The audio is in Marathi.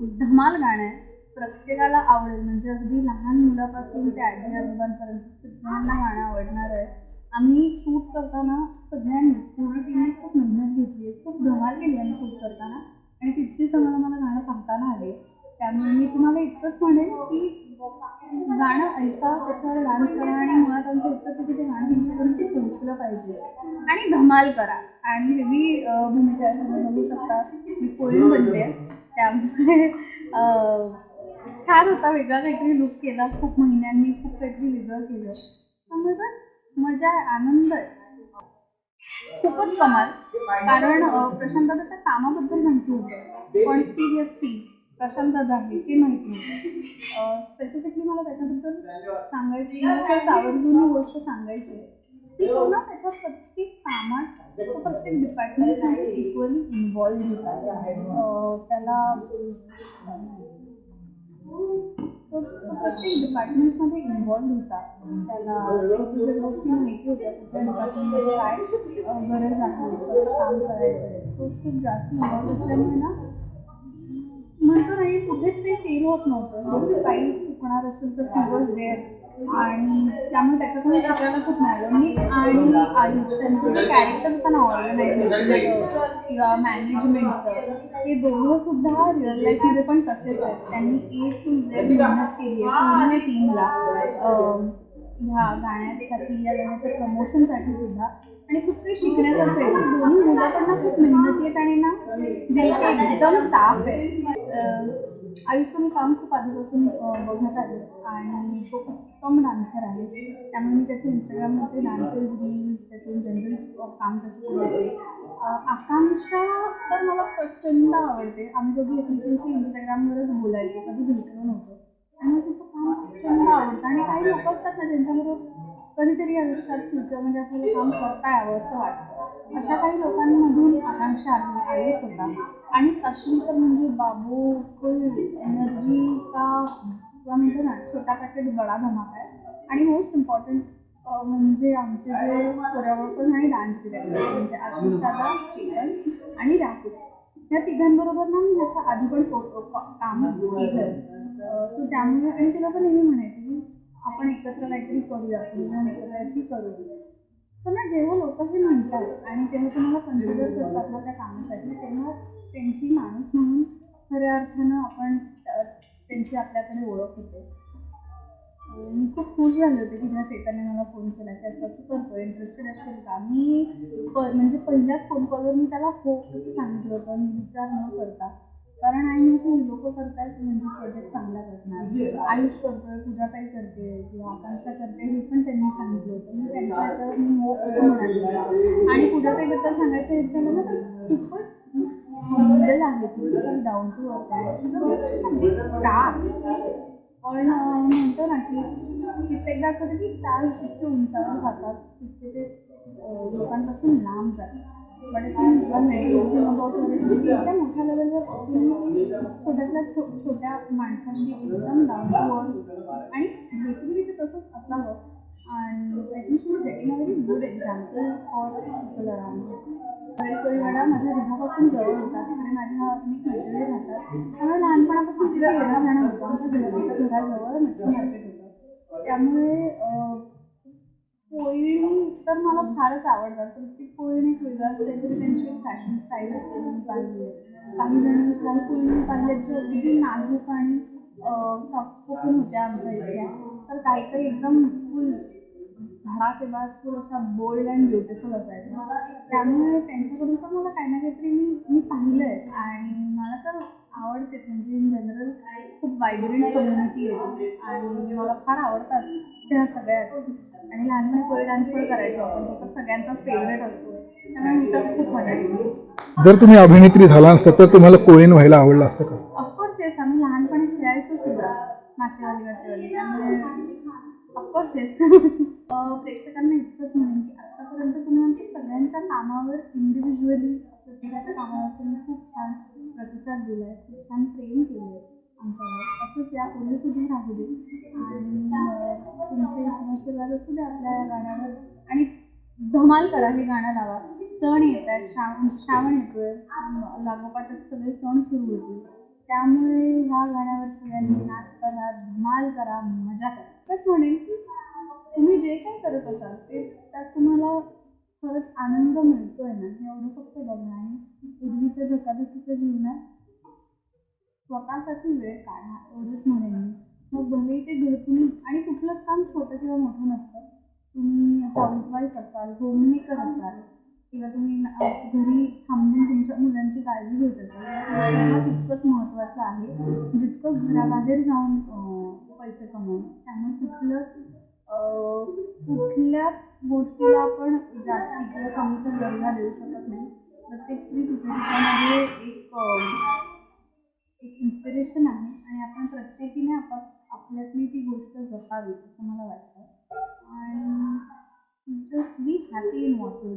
धमाल गाणं आहे. प्रत्येकाला आवडेल. म्हणजे अगदी लहान मुलापासून ते आजी आजोबांपर्यंत सगळ्यांना गाणं आवडणार आहे. आम्ही शूट करताना सगळ्यांनी पूर्ण टीमने खूप मेहनत घेतली खूप धमाल केली आम्ही शूट करताना. आणि तितकीच आम्हाला मला गाणं सांगताना आले. त्यामुळे मी तुम्हाला इतकंच म्हणेन की गाणं ऐका त्याच्यावर डान्स करा आणि मुळात आमचं इतकंच आहे की ते गाणं तुमच्यापर्यंत पोहोचलं पाहिजे. आणि धमाल करा. आणि वेगळी भूमिका आहे. बघू शकता. मी कोळी आहे त्यामुळे छान होता वेगळा काहीतरी लुक केला. खूप महिन्यांनी खूप काहीतरी वेगळं केलं. त्यामुळे बस मजा आहे आनंद. आहे खूपच कमाल. कारण प्रशांत दादाच्या कामाबद्दल माहिती होतं. पण ती व्यक्ती प्रशांत दादा आहे ते माहिती स्पेसिफिकली मला त्याच्याबद्दल सांगायची आवर्जून गोष्ट सांगायची. आहे की त्याच्या प्रत्येक कामात प्रत्येक डिपार्टमेंटमध्ये इक्वली इन्व्हॉल्व होता. त्याला तो प्रत्येक डिपार्टमेंटमध्ये इन्वॉल्ड होता. त्याला वेगवेगळ्या गोष्टी माहिती होत्या कुठल्या काय गरज आहे कसं काम करायचं तो खूप जास्त इन्वॉल्ड असल्यामुळे ना म्हणतो नाही कुठेच काही फेल होत नव्हतं. म्हणजे काही चुकणार असेल तर वगैरे. आणि त्यामुळे त्याच्यातून शिकायला खूप मिळालं. मी आणि आयुष त्यांचं जे कॅरेक्टर होतं ना ऑर्गनायझेशन किंवा मॅनेजमेंटचं ते दोघं सुद्धा रिअल लाईफमध्ये पण तसेच आहेत. त्यांनी ए टू झेड मेहनत केली आहे. पूर्ण टीमला ह्या गाण्यासाठी या गाण्याच्या प्रमोशनसाठी सुद्धा. आणि खूप काही शिकण्यासारखं आहे. की दोन्ही मुलं पण ना खूप मेहनती आहेत आणि ना दिल एकदम साफ आहे. आयुषचं मी काम खूप आधीपासून बघत आले. आणि तो उत्तम डान्सर आहे. त्यामुळे मी त्याचे इंस्टाग्रामवरचे डान्सेस रील्स त्याचे जनरल काम त्याचं करायचे आकांक्षा तर मला प्रचंड आवडते. आम्ही दोघी एकमेकांशी इंस्टाग्रामवरच बोलायचो. कधी भेटलो नव्हतो. आणि तिचं काम प्रचंड आवडतं. आणि काही लोक असतात ना ज्यांच्याबरोबर कधीतरी आयुष्यात फ्युचरमध्ये आपल्याला काम करता यावं असं वाटतं. अशा काही लोकांमधून आकांक्षा आली आयुष आणि अशी तर म्हणजे बाबू फुल एनर्जी का किंवा म्हणतो ना छोटा पॅकेट बडा धमाका आहे. आणि मोस्ट इम्पॉर्टंट म्हणजे आमचे जे कोरिओग्राफर्स आणि डान्स डिरेक्टर म्हणजे आशिष दादा आणि राहुल. या तिघांबरोबर ना मी ह्याच्या आधी पण काम केलं. सो त्यामुळे आणि ते लोक नेहमी म्हणायचे की आपण एकत्र काहीतरी करूया आपण एकत्र काहीतरी करूया. ना जेव्हा लोक हे म्हणतात आणि जेव्हा तुम्हाला कन्सिडर करतात ना त्या कामासाठी तेव्हा त्यांची माणूस म्हणून खऱ्या अर्थानं आपण त्यांची आपल्याकडे ओळख होते. मी खूप खुश झाले होते की जेव्हा चेतनने मला फोन केला की असं असं करतो इंटरेस्टेड असेल का? मी प म्हणजे पहिल्याच फोन कॉलवर मी त्याला हो असं सांगितलं होतं. मी विचार न करता कारण आई की लोक करतायत म्हणजे प्रोजेक्ट चांगला करणार. आयुष करतोय पूजाताई करते किंवा आकांक्षा करते हे पण त्यांनी सांगितलं होतं. मी त्यांच्या ह्याच्यावर मी हो असं म्हणाले आणि पूजाताईबद्दल सांगायचं हे झालं ना तर खूपच हंबल आहे. ती डाऊन टू अर्थ आहे. स्टार पण म्हणतो ना की कित्येकदा असं होतं की स्टार्स जितके उंचावर जातात तितके ते लोकांपासून लांब जातात. मोठ्या लेवलवर असूनही छोट्यातल्या छो छोट्या माणसांशी एकदम डाऊन आणि बेसिकली ते तसंच असावं आणि I think she setting a very good example for people around Koliwada माझ्या घरापासून जवळ होता तिकडे माझ्या मी मैत्रिणी राहतात त्यामुळे लहानपणापासून तिथे येणं जाणं होतं आमच्या घराजवळ मच्छी मार्केट होतं त्यामुळे पोळी तर मला फारच आवडतात. प्रत्येक पोळीने एक असते तर त्यांची फॅशन स्टाईल असते मी काही जण काही पोळी पाहिल्यात अगदी नाजूक आणि सॉफ्ट स्पोकन होत्या आमच्या इथे. तर काही काही एकदम फुल धडाकेबाज फुल अशा बोल्ड अँड ब्युटिफुल असायचा. त्यामुळे त्यांच्याकडून पण मला काही ना काहीतरी मी मी पाहिलं आहे आणि मला तर आवडतेच म्हणजे इन जनरल खूप वायब्रंट कम्युनिटी आहे. आणि मला फार आवडतात त्या सगळ्याच. आणि लहानपणी कोळी डान्स पण करायचो आपण. तो तर सगळ्यांचाच फेवरेट असतो. त्यामुळे मी तर खूप मजा केली. जर तुम्ही अभिनेत्री झाला असता तर तुम्हाला कोळीन व्हायला आवडलं असतं का? ऑफकोर्स येस आम्ही लहानपणी खेळायचो सुद्धा. मासेवाली मासेवाली त्यामुळे ऑफकोर्स येस प्रेक्षकांना इतकंच म्हणेन की आतापर्यंत तुम्ही आमच्या सगळ्यांच्या कामावर इंडिव्हिज्युअली प्रत्येकाच्या कामावर तुम्ही खूप छान प्रतिसाद दिलाय. खूप छान प्रेम केलं आमच्यावर असंच या पुढे सुद्धा राहू दे. आणि तुमचे आशीर्वाद असू आपल्या या गाण्यावर आणि धमाल करा हे गाणं लावा. सण येत आहेत. श्रावण श्रावण येतोय. लागोपाठात सगळे सण सुरू होतील. त्यामुळे ह्या गाण्यावर सगळ्यांनी नाच करा धमाल करा मजा करा. बस म्हणेन की तुम्ही जे काही करत असाल ते त्यात तुम्हाला खरंच आनंद मिळतोय ना. एवढं फक्त बघा आणि पूर्वीच्या धकाधकीच्या जीवनात स्वतःसाठी वेळ काढा एवढंच म्हणेन मी. मग भले ते घर तुम्ही आणि कुठलंच काम छोटं किंवा मोठं नसतं तुम्ही हाऊसवाईफ असाल होममेकर असाल किंवा तुम्ही घरी थांबून तुमच्या मुलांची काळजी घेत असाल तर तितकंच महत्त्वाचं आहे. जितकं घराबाहेर जाऊन पैसे कमवणं त्यामुळे कुठलंच कुठल्याच गोष्टीला आपण जास्त किंवा कमीचा दर्जा देऊ शकत नाही. प्रत्येक स्त्री तिच्या तिच्यामध्ये एक इन्स्पिरेशन आहे आणि आपण प्रत्येकीने आपण आपल्यातली ती गोष्ट जपावी असं मला वाटतं. आणि just be happy in what you